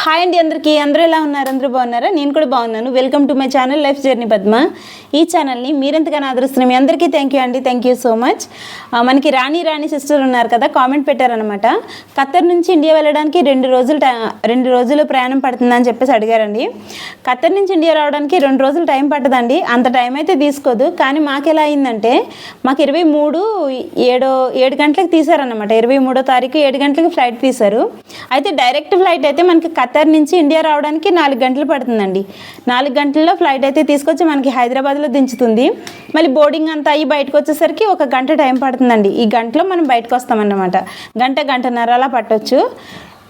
Hi అండి అందరికీ. అందరూ ఎలా ఉన్నారు? అందరూ బాగున్నారా? నేను కూడా బాగున్నాను. Welcome to my channel life journey Padma ఈ ఛానల్ని మీరెంతగానో ఆదరిస్తున్నాం మీ అందరికీ థ్యాంక్ యూ అండి. థ్యాంక్ యూ సో మచ్ మనకి రాణి రాణి సిస్టర్ ఉన్నారు కదా కామెంట్ పెట్టారనమాట ఖత్తర్ నుంచి ఇండియా వెళ్ళడానికి రెండు రోజులు టై- రెండు రోజులు ప్రయాణం పడుతుందని చెప్పేసి అడిగారండి. ఖత్తర్ నుంచి ఇండియా రావడానికి రెండు రోజులు టైం పట్టదండి. అంత టైం అయితే తీసుకోదు. కానీ మాకు ఎలా అయిందంటే మాకు ఇరవై మూడు ఏడో ఏడు గంటలకు తీశారనమాట ఇరవై మూడో తారీఖు ఏడు గంటలకు ఫ్లైట్ తీశారు. అయితే డైరెక్ట్ ఫ్లైట్ అయితే మనకి ఖత్తర్ నుంచి ఇండియా రావడానికి నాలుగు గంటలు పడుతుందండి. నాలుగు గంటల్లో ఫ్లైట్ అయితే తీసుకొచ్చి మనకి హైదరాబాద్లో దించుతుంది. మళ్ళీ బోర్డింగ్ అంతా అయ్యి బయటకు వచ్చేసరికి ఒక గంట టైం పడుతుందండి. ఈ గంటలో మనం బయటకు వస్తామన్నమాట. గంట గంటన్నర అలా పట్టొచ్చు.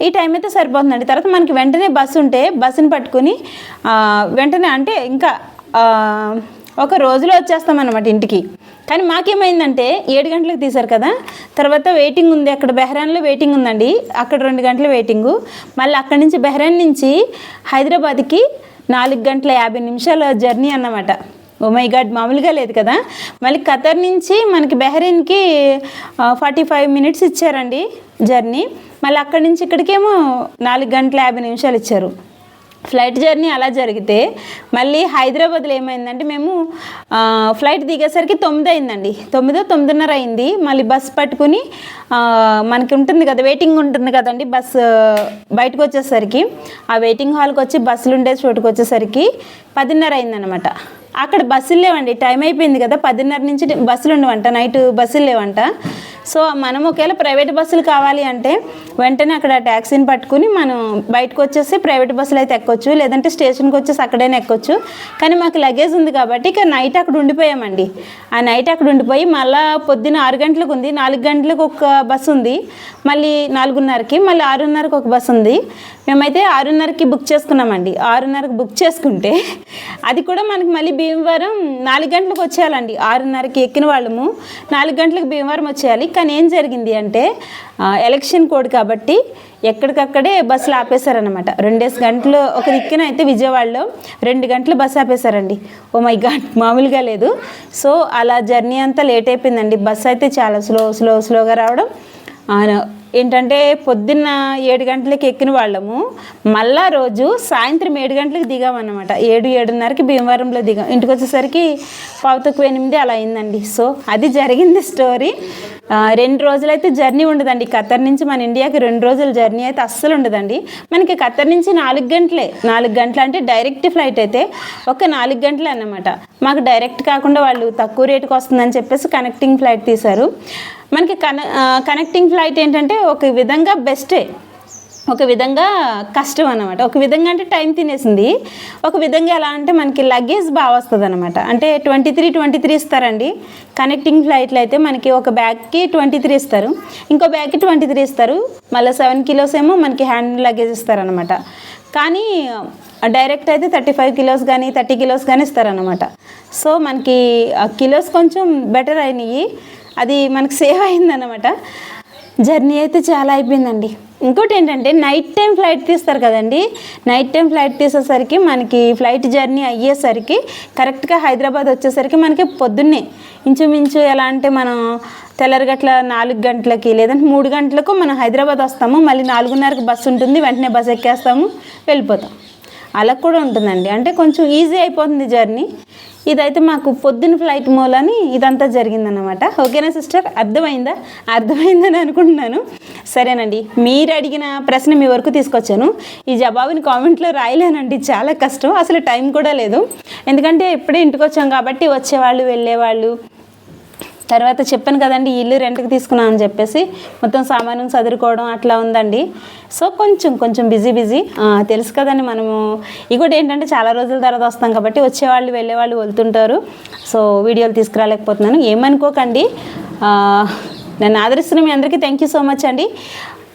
ఈ టైం అయితే సరిపోతుందండి. తర్వాత మనకి వెంటనే బస్సు ఉంటే బస్సుని పట్టుకుని వెంటనే అంటే ఇంకా ఒక రోజులో వచ్చేస్తామన్నమాట ఇంటికి. కానీ మాకేమైందంటే ఏడు గంటలకు తీశారు కదా తర్వాత వెయిటింగ్ ఉంది. అక్కడ బెహ్రాన్లో వెయిటింగ్ ఉందండి. అక్కడ రెండు గంటల వెయిటింగు మళ్ళీ అక్కడి నుంచి బెహ్రాన్ నుంచి హైదరాబాద్కి నాలుగు గంటల యాభై నిమిషాల జర్నీ అన్నమాట. ఓ మై గాడ్ మామూలుగా లేదు కదా. మళ్ళీ ఖతర్ నుంచి మనకి బెహ్రీన్కి ఫార్టీ ఫైవ్ మినిట్స్ ఇచ్చారండి జర్నీ మళ్ళీ అక్కడి నుంచి ఇక్కడికేమో నాలుగు గంటల యాభై నిమిషాలు ఇచ్చారు. ఫ్లైట్ జర్నీ అలా జరిగితే మళ్ళీ హైదరాబాద్లో ఏమైందంటే మేము ఫ్లైట్ దిగేసరికి తొమ్మిది అయిందండి. తొమ్మిదో తొమ్మిదిన్నర అయింది. మళ్ళీ బస్ పట్టుకుని మనకి ఉంటుంది కదా వెయిటింగ్ ఉంటుంది కదండి బస్ బయటకు వచ్చేసరికి. ఆ వెయిటింగ్ హాల్కి వచ్చి బస్సులు ఉండే చోటుకు వచ్చేసరికి పదిన్నర అయిందనమాట అక్కడ బస్సులు లేవండి టైం అయిపోయింది కదా పదిన్నర నుంచి బస్సులు ఉండవంట నైట్ బస్సులు లేవంట. సో మనం ఒకవేళ ప్రైవేట్ బస్సులు కావాలి అంటే వెంటనే అక్కడ ట్యాక్సీని పట్టుకుని మనం బయటకు వచ్చేసి ప్రైవేట్ బస్సులు అయితే ఎక్కొచ్చు లేదంటే స్టేషన్కి వచ్చేసి అక్కడైనా ఎక్కొచ్చు. కానీ మాకు లగేజ్ ఉంది కాబట్టి ఇక నైట్ అక్కడ ఉండిపోయామండి. ఆ నైట్ అక్కడ ఉండిపోయి మళ్ళీ పొద్దున్న ఆరు గంటలకు ఉంది నాలుగు గంటలకు ఒక బస్సు ఉంది. మళ్ళీ నాలుగున్నరకి మళ్ళీ ఆరున్నరకు ఒక బస్సు ఉంది. మేమైతే ఆరున్నరకి బుక్ చేసుకున్నామండి. ఆరున్నరకు బుక్ చేసుకుంటే అది కూడా మనకి మళ్ళీ భీమవరం నాలుగు గంటలకు వచ్చేయాలండి. ఆరున్నరకి ఎక్కిన వాళ్ళము నాలుగు గంటలకు భీమవరం వచ్చేయాలి. కానీ ఏం జరిగింది అంటే ఎలక్షన్ కోడ్ కాబట్టి ఎక్కడికక్కడే బస్సులు ఆపేశారనమాట రెండేసి గంటలు ఒక దిక్కున అయితే విజయవాడలో రెండు గంటలు బస్సు ఆపేశారండి. ఓ మై గాడ్ మామూలుగా లేదు. సో అలా జర్నీ అంతా లేట్ అయిపోయిందండి. బస్సు అయితే చాలా స్లో స్లో స్లోగా రావడం. ఆ, ఏంటంటే పొద్దున్న ఏడు గంటలకి ఎక్కిన వాళ్ళము. మళ్ళా రోజు సాయంత్రం ఏడు గంటలకు దిగామన్నమాట. ఏడు ఏడున్నరకి భీమవరంలో దిగాం. ఇంటికి వచ్చేసరికి పావు ఎనిమిది అలా అయిందండి. సో అది జరిగింది స్టోరీ. రెండు రోజులైతే జర్నీ ఉండదండి. ఖత్తర్ నుంచి మన ఇండియాకి రెండు రోజుల జర్నీ అయితే అస్సలు ఉండదండి. మనకి ఖత్తర్ నుంచి నాలుగు గంటలే. నాలుగు గంటలు అంటే డైరెక్ట్ ఫ్లైట్ అయితే ఒక నాలుగు గంటలే అన్నమాట. మాకు డైరెక్ట్ కాకుండా వాళ్ళు తక్కువ రేటుకి వస్తుందని చెప్పేసి కనెక్టింగ్ ఫ్లైట్ తీశారు. మనకి కన కనెక్టింగ్ ఫ్లైట్ ఏంటంటే ఒక విధంగా బెస్టే ఒక విధంగా కష్టం అనమాట ఒక విధంగా అంటే టైం తినేసింది. ఒక విధంగా ఎలా అంటే మనకి లగేజ్ బాగా వస్తుంది అనమాట అంటే ట్వంటీ త్రీ ట్వంటీ త్రీ ఇస్తారండి కనెక్టింగ్ ఫ్లైట్లో అయితే మనకి ఒక బ్యాగ్కి ట్వంటీ త్రీ ఇస్తారు. ఇంకో బ్యాగ్కి ట్వంటీ త్రీ ఇస్తారు. మళ్ళీ సెవెన్ కిలోస్ ఏమో మనకి హ్యాండ్ లగేజ్ ఇస్తారనమాట కానీ డైరెక్ట్ అయితే థర్టీ ఫైవ్ కిలోస్ కానీ థర్టీ కిలోస్ కానీ ఇస్తారనమాట సో మనకి ఆ కిలోస్ కొంచెం బెటర్ అయినాయి. అది మనకు సేవ్ అయిందన్నమాట. జర్నీ అయితే చాలా అయిపోయిందండి. ఇంకోటి ఏంటంటే నైట్ టైం ఫ్లైట్ తీస్తారు కదండి. నైట్ టైం ఫ్లైట్ తీసేసరికి మనకి ఫ్లైట్ జర్నీ అయ్యేసరికి కరెక్ట్గా హైదరాబాద్ వచ్చేసరికి మనకి పొద్దున్నే ఇంచుమించు ఎలా అంటే మనం తెల్లరిగట్ల నాలుగు గంటలకి లేదంటే మూడు గంటలకు మనం హైదరాబాద్ వస్తాము. మళ్ళీ నాలుగున్నరకు బస్సు ఉంటుంది. వెంటనే బస్సు ఎక్కేస్తాము. వెళ్ళిపోతాం. అలా కూడా ఉంటుందండి. అంటే కొంచెం ఈజీ అయిపోతుంది జర్నీ ఇదైతే మాకు పొద్దున్న ఫ్లైట్ మూలని ఇదంతా జరిగిందన్నమాట. ఓకేనా సిస్టర్ అర్థమైందా? అర్థమైందని అనుకుంటున్నాను. సరేనండి. మీరు అడిగిన ప్రశ్న మీ వరకు తీసుకొచ్చాను. ఈ జవాబుని కామెంట్లో రాయలేనండి. చాలా కష్టం. అసలు టైం కూడా లేదు. ఎందుకంటే ఇప్పుడే ఇంటికి వచ్చాం కాబట్టి వచ్చేవాళ్ళు వెళ్ళేవాళ్ళు. తర్వాత చెప్పాను కదండి ఇల్లు రెంట్కి తీసుకున్నాం అని చెప్పేసి మొత్తం సామాను చదువుకోవడం అట్లా ఉందండి. సో కొంచెం కొంచెం బిజీ బిజీ. తెలుసు కదండి మనము. ఇంకోటి ఏంటంటే చాలా రోజుల తర్వాత వస్తాం కాబట్టి వచ్చేవాళ్ళు వెళ్ళేవాళ్ళు వెళ్తుంటారు. సో వీడియోలు తీసుకురాలేకపోతున్నాను. ఏమనుకోకండి. నన్ను ఆదరిస్తున్న మీ అందరికీ థ్యాంక్ యూ సో మచ్ అండి.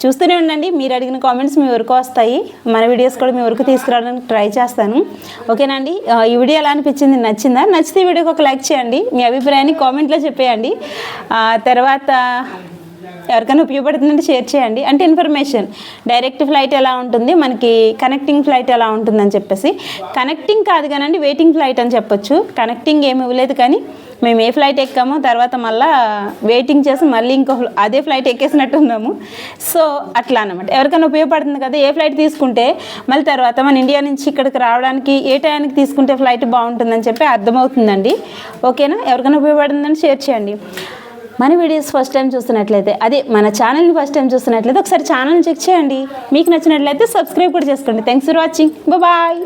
చూస్తూనే ఉండండి. మీరు అడిగిన కామెంట్స్ మీ వరకు వస్తాయి. మన వీడియోస్ కూడా మీ వరకు తీసుకురావడానికి ట్రై చేస్తాను. ఓకేనా అండి? ఈ వీడియో ఎలా అనిపించింది? నచ్చిందా? నచ్చితే ఈ వీడియోకి ఒక లైక్ చేయండి. మీ అభిప్రాయాన్ని కామెంట్లో చెప్పేయండి. తర్వాత ఎవరికైనా ఉపయోగపడుతుందంటే షేర్ చేయండి. అంటే ఇన్ఫర్మేషన్ డైరెక్ట్ ఫ్లైట్ ఎలా ఉంటుంది మనకి కనెక్టింగ్ ఫ్లైట్ ఎలా ఉంటుందని చెప్పేసి. కనెక్టింగ్ కాదు కానండి వెయిటింగ్ ఫ్లైట్ అని చెప్పొచ్చు. కనెక్టింగ్ ఏమి ఇవ్వలేదు కానీ మేము ఏ ఫ్లైట్ ఎక్కామో తర్వాత మళ్ళా వెయిటింగ్ చేసి మళ్ళీ ఇంకో అదే ఫ్లైట్ ఎక్కేసినట్టు ఉన్నాము. సో అట్లా అనమాట ఎవరికైనా ఉపయోగపడుతుంది కదా ఏ ఫ్లైట్ తీసుకుంటే మళ్ళీ తర్వాత మన ఇండియా నుంచి ఇక్కడికి రావడానికి ఏ టైంకి తీసుకుంటే ఫ్లైట్ బాగుంటుందని చెప్పి అర్థమవుతుందండి. ఓకేనా? ఎవరికైనా ఉపయోగపడుతుందని షేర్ చేయండి. మన వీడియోస్ ఫస్ట్ టైం చూస్తున్నట్లయితే అదే మన ఛానల్ని ఫస్ట్ టైం చూస్తున్నట్లయితే ఒకసారి ఛానల్ చెక్ చేయండి. మీకు నచ్చినట్లయితే సబ్స్క్రైబ్ కూడా చేసుకోండి. Thanks for watching bye